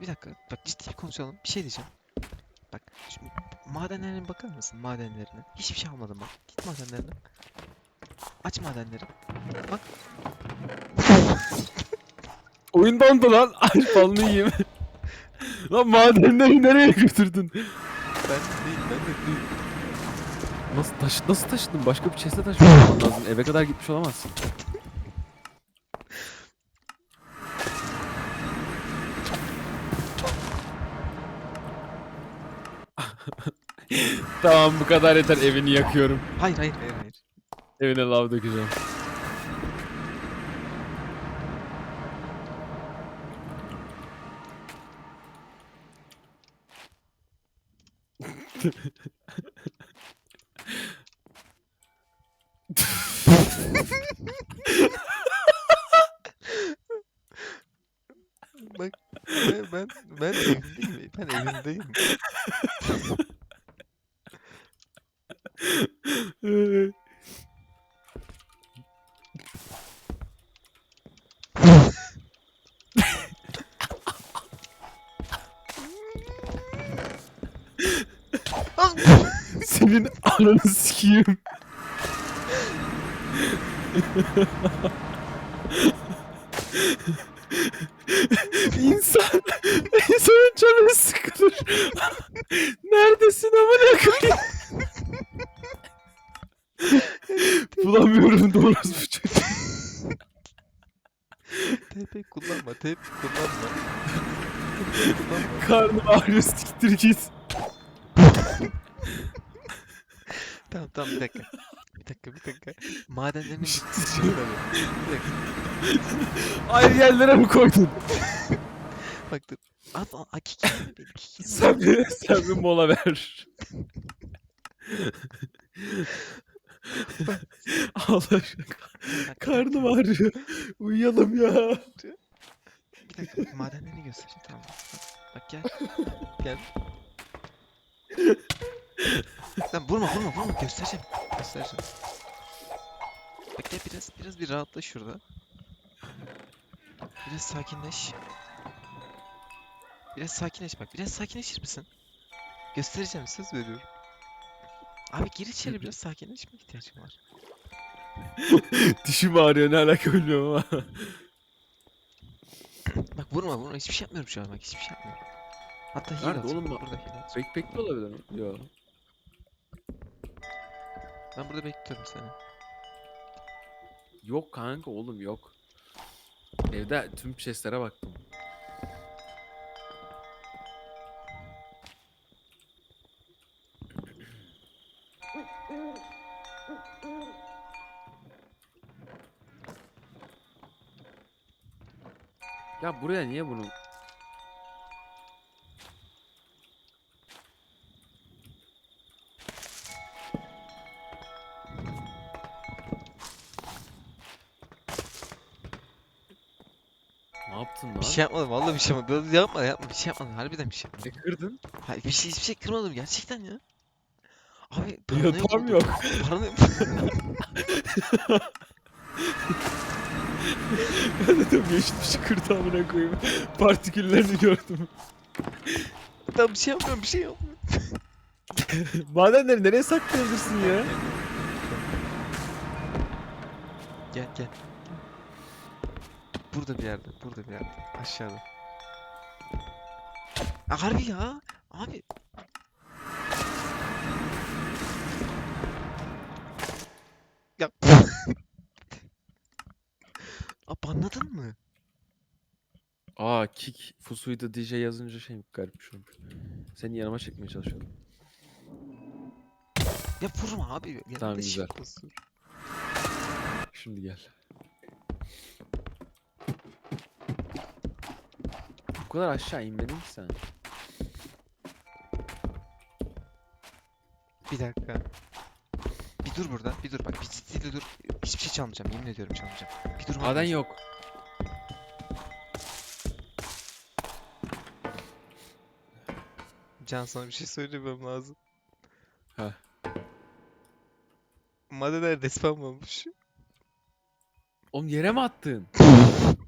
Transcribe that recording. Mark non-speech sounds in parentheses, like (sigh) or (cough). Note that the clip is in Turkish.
bir dakika. Bak ciddi konuşalım. Bir şey diyeceğim. Bak şimdi madenlerine bakar mısın madenlerine? Hiçbir şey almadım bak. Git madenlerine. Aç madenleri. Bak. (laughs) Oyun dondu lan. (laughs) Ay falını yiyeyim. (laughs) lan madenleri nereye götürdün? Ben değil ben de değil. Nasıl taşı nasıl taşıdın? Başka bir chest'e taşımış olman lazım. Eve kadar gitmiş olamazsın. (laughs) tamam bu kadar yeter evini yakıyorum. Hayır hayır hayır hayır. Evine lav dökeceğim. Bak ben ben, evimdeyim. Ben evimdeyim. (laughs) Senin ananı sikeyim. İnsan, insanın canı sıkılır. Neredesin amına koyayım? Bulamıyorum doğrusu bu çocuğu. Kullanma, TP kullanma. TP kullanma. Karnım ağrıyor siktir git. Tamam tamam bir dakika. Bir dakika bir dakika. Madenlerin bitti (laughs) şöyle. Bir dakika. Ayrı yerlere mi koydun? (laughs) Bak dur. At al. Aki kelime benim. iki kelime. (laughs) Sen bir, sen bir mola ver. Allah aşkına. Karnım ağrıyor. Uyuyalım ya. Bir dakika madenlerini göstereceğim tamam. Bak gel. Gel. Lan vurma vurma vurma göstereceğim. Göstereceğim. Bak gel biraz biraz bir rahatla şurada. Biraz sakinleş. Biraz sakinleş bak. Biraz sakinleşir misin? Göstereceğim söz veriyorum. Abi gir içeri biraz sakinleşme ihtiyacım var. (laughs) Dişim ağrıyor ne alaka bilmiyorum ama. (laughs) Bak vurma vurma hiçbir şey yapmıyorum şu an bak hiçbir şey yapmıyorum. Hatta heal Nerede atacağım, oğlum bu? Burada heal atacağım. Backpack olabilir mi? Yok. Ben burada bekliyorum seni. Yok kanka oğlum yok. Evde tüm chestlere baktım. Ya buraya niye bunu? Yaptın lan? Bir şey yapmadım vallahi bir şey yapmadım. Yapma yapma bir şey yapmadım. Harbiden bir şey yapmadım. Ne kırdın? Hayır bir şey hiçbir şey kırmadım gerçekten ya. Abi (laughs) Yatağım paranoyak yok. oldum. Paranoyak. (laughs) Ben de tabii geçmiş kırdı amına koyayım. Partiküllerini gördüm. Tamam bir şey yapmıyorum bir şey yapmıyorum. (laughs) Madenleri nereye saklayabilirsin ya? Gel gel. Burada bir yerde. Burada bir yerde. Aşağıda. Aa, harbi ya. Abi. Ya. (laughs) Abi anladın mı? Aa kick Fusui'de DJ yazınca şey garip bir şey olmuş. Seni yanıma çekmeye çalışıyorum. Ya vurma abi. Yanında Tamam, güzel. Şimdi gel. Kadar aşağı inmedin ki sen. Bir dakika. Bir dur burada. Bir dur bak. Bir ciddi dur. Hiçbir şey çalmayacağım. Yemin ediyorum çalmayacağım. Bir dur. Maden yok. Can sana bir şey söylemem lazım. Heh. Madenler respawn olmuş. Oğlum yere mi attın? (laughs)